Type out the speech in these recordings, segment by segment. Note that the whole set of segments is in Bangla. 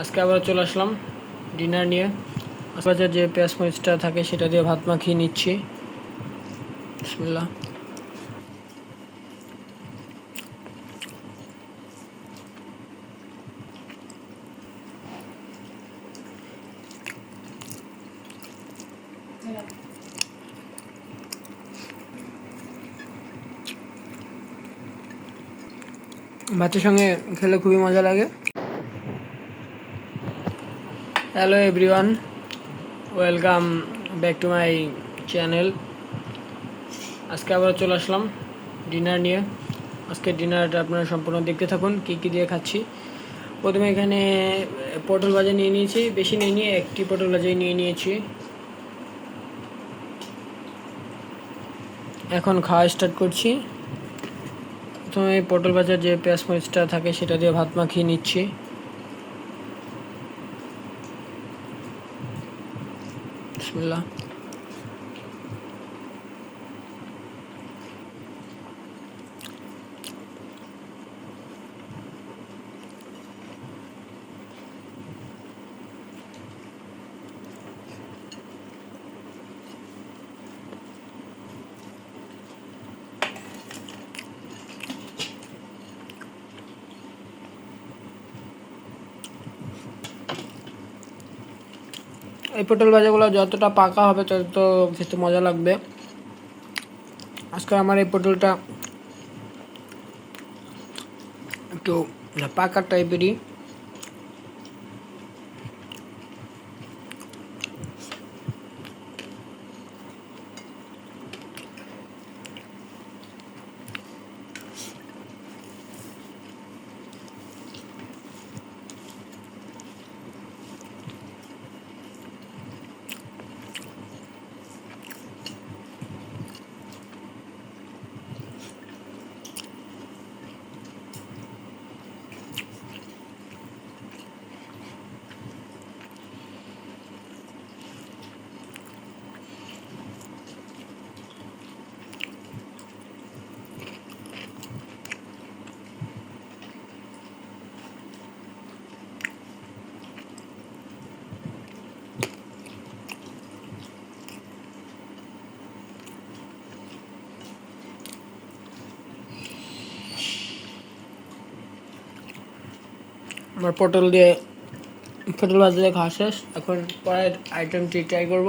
আজকে আবার চলে আসলাম ডিনার নিয়ে। আজকে যে পেঁয়াজ মরিচটা থাকে সেটা দিয়ে ভাত মাখিয়ে নিচ্ছি। ভাতের সঙ্গে খেলে খুবই মজা লাগে। Hello everyone welcome back to my channel আজকে আবার চলে আসলাম ডিনার নিয়ে। আজকে ডিনারটা আপনারা সম্পূর্ণ দেখতে থাকুন, কী কী দিয়ে খাচ্ছি। প্রথমে এখানে পটল ভাজা নিয়ে নিয়েছি, বেশি নিয়ে নিয়ে, একটি পটল ভাজাই নিয়ে নিয়েছি। এখন খাওয়া স্টার্ট করছি। প্রথমে পটল ভাজার যে পেঁয়াজ মরিচটা থাকে, সেটা দিয়ে ভাত মাখিয়ে নিচ্ছি। bla. এই পটল ভাজাগুলো যতটা পাকা হবে তত খেতে মজা লাগবে। আজকে আমার এই পটলটা একটু পাকা টাইপেরই আমার পটল দিয়ে, পটল ভাজা দিয়ে খাওয়া শেষ। এখন পরের আইটেমটি ট্রাই করব।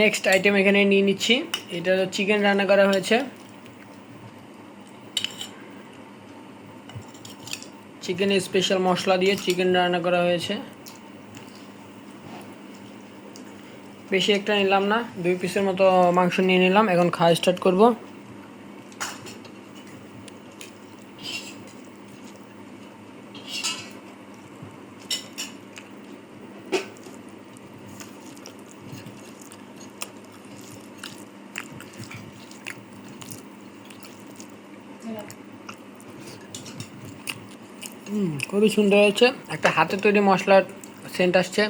নেক্সট আইটেম এখানে নিয়ে নিচ্ছি। এটা চিকেন রান্না করা হয়েছে। চিকেনের স্পেশাল মশলা দিয়ে চিকেন রান্না করা হয়েছে। বেশি একটা নিলাম না, দুই পিসের মতো মাংস নিয়ে নিলাম, এখন খাওয়া স্টার্ট করব। খুবই সুন্দর হয়েছে। একটা হাতে তৈরি মশলার সেন্ট আসছে।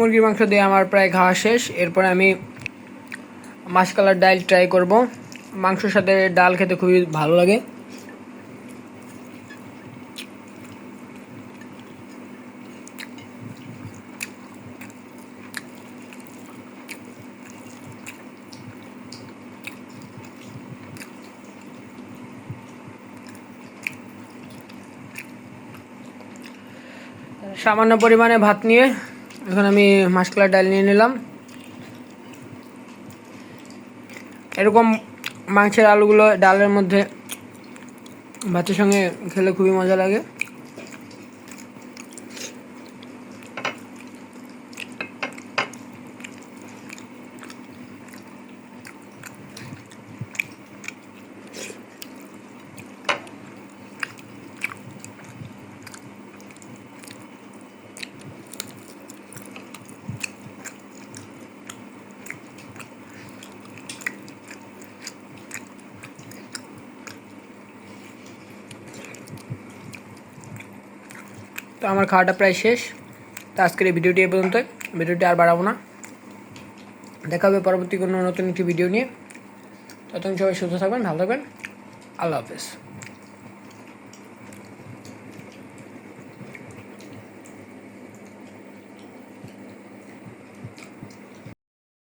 মুরগির মাংস দিয়ে আমার প্রায় খাওয়া শেষ। এরপরে আমি মাসকালার ডাল ট্রাই করব। মাংসের সাথে ডাল খেতে খুবই ভালো লাগে। সামান্য পরিমাণে ভাত নিয়ে এখন আমি মাসকলার ডাল নিয়ে নিলাম। এরকম মাংসের আলুগুলো ডালের মধ্যে ভাতের সঙ্গে খেলে খুবই মজা লাগে। তো আমার খাওয়াটা প্রায় শেষ। তো আজকের এই ভিডিওটি এ পর্যন্ত ভিডিওটি আর বাড়াবো না। দেখা হবে পরবর্তী কোনো নতুন একটি ভিডিও নিয়ে। ততক্ষণ সবাই সুস্থ থাকবেন, ভালো থাকবেন। আল্লাহ হাফেজ।